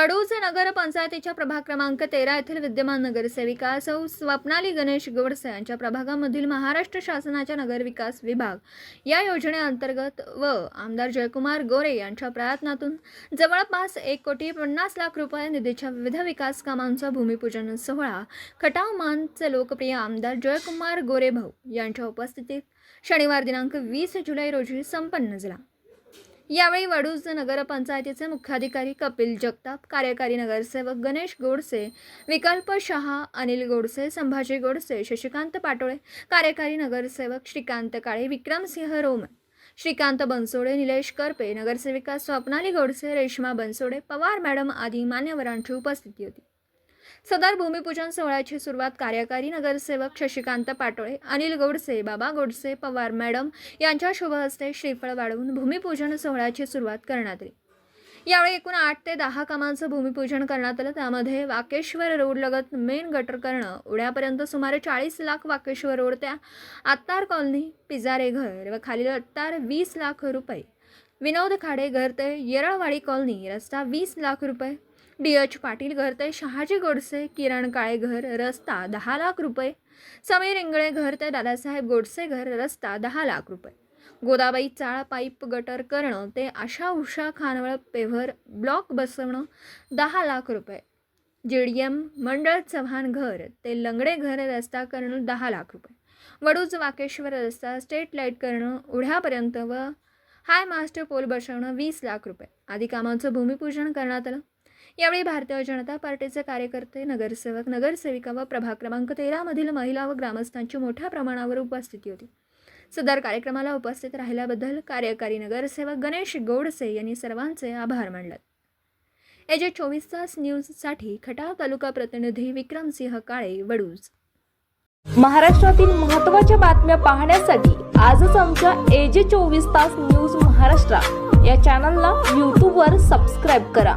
वडूज नगर पंचायतीच्या प्रभाग क्रमांक तेरा येथील विद्यमान नगरसेविका सौ स्वप्नाली गणेश गोडसे यांच्या प्रभागामधील महाराष्ट्र शासनाच्या नगरविकास विभाग या योजनेअंतर्गत व आमदार जयकुमार गोरे यांच्या प्रयत्नातून जवळपास एक कोटी पन्नास लाख रुपये निधीच्या विविध विकास कामांचा भूमिपूजन सोहळा खटाव मानचे लोकप्रिय आमदार जयकुमार गोरे भाऊ यांच्या उपस्थितीत शनिवार दिनांक वीस जुलै रोजी संपन्न झाला. यावेळी वडूज नगरपंचायतीचे मुख्याधिकारी कपिल जगताप कार्यकारी नगरसेवक गणेश गोडसे विकल्प शहा अनिल गोडसे संभाजी गोडसे शशिकांत पाटोळे कार्यकारी नगरसेवक श्रीकांत काळे विक्रमसिंह रोमन श्रीकांत बनसोडे निलेश करपे नगरसेविका स्वप्नाली गोडसे रेश्मा बनसोडे पवार मॅडम आदी मान्यवरांची उपस्थिती होती. सदर भूमिपूजन सोहळ्याची सुरुवात कार्यकारी नगरसेवक शशिकांत पाटोळे अनिल गोडसे बाबा गोडसे पवार मॅडम यांच्या शुभहस्ते श्रीफळ वाढवून भूमिपूजन सोहळ्याची सुरुवात करण्यात आली. यावेळी एकूण आठ ते दहा कामांचं भूमिपूजन करण्यात आलं. त्यामध्ये वाकेश्वर रोडलगत मेन गटर करणं उड्यापर्यंत सुमारे चाळीस लाख वाकेश्वर रोड त्या आत्तार कॉलनी पिजारे घर व खालील आत्तार वीस लाख रुपये. विनोद खाडे घर ते येरळवाडी कॉलनी रस्ता वीस लाख रुपये. डी एच पाटील घर ते शहाजी गोडसे किरण काळे घर रस्ता दहा लाख रुपये. समीर इंगळे घर ते दादासाहेब गोडसे घर रस्ता दहा लाख रुपये. गोदाबाई चाळ पाईप गटर करणं ते आशा उषा खानवळ पेव्हर ब्लॉक बसवणं दहा लाख रुपये. जे डी एम मंडळ चव्हाण घर ते लंगडे घर रस्ता करणं दहा लाख रुपये. वडूज वाकेश्वर रस्ता स्टेट लाइट करणं उढ्यापर्यंत व हाय मास्टर पोल बसवणं वीस लाख रुपये. आदी कामांचं भूमिपूजन करण्यात आलं. यावेळी भारतीय जनता पार्टीचे कार्यकर्ते नगरसेवक नगरसेविका व प्रभाग क्रमांक तेरामधील महिला व ग्रामस्थांची मोठ्या प्रमाणावर उपस्थिती होती. सदर कार्यक्रमाला उपस्थित राहिल्याबद्दल कार्यकारी नगरसेवक गणेश गोडसे यांनी सर्वांचे आभार मानले एजे चोवीस तास न्यूजसाठी खटाव तालुका प्रतिनिधी विक्रमसिंह काळे वडूज. महाराष्ट्रातील महत्त्वाच्या बातम्या पाहण्यासाठी आजच आमच्या एजे चोवीस तास न्यूज महाराष्ट्र या चॅनलला यूट्यूबवर सबस्क्राईब करा.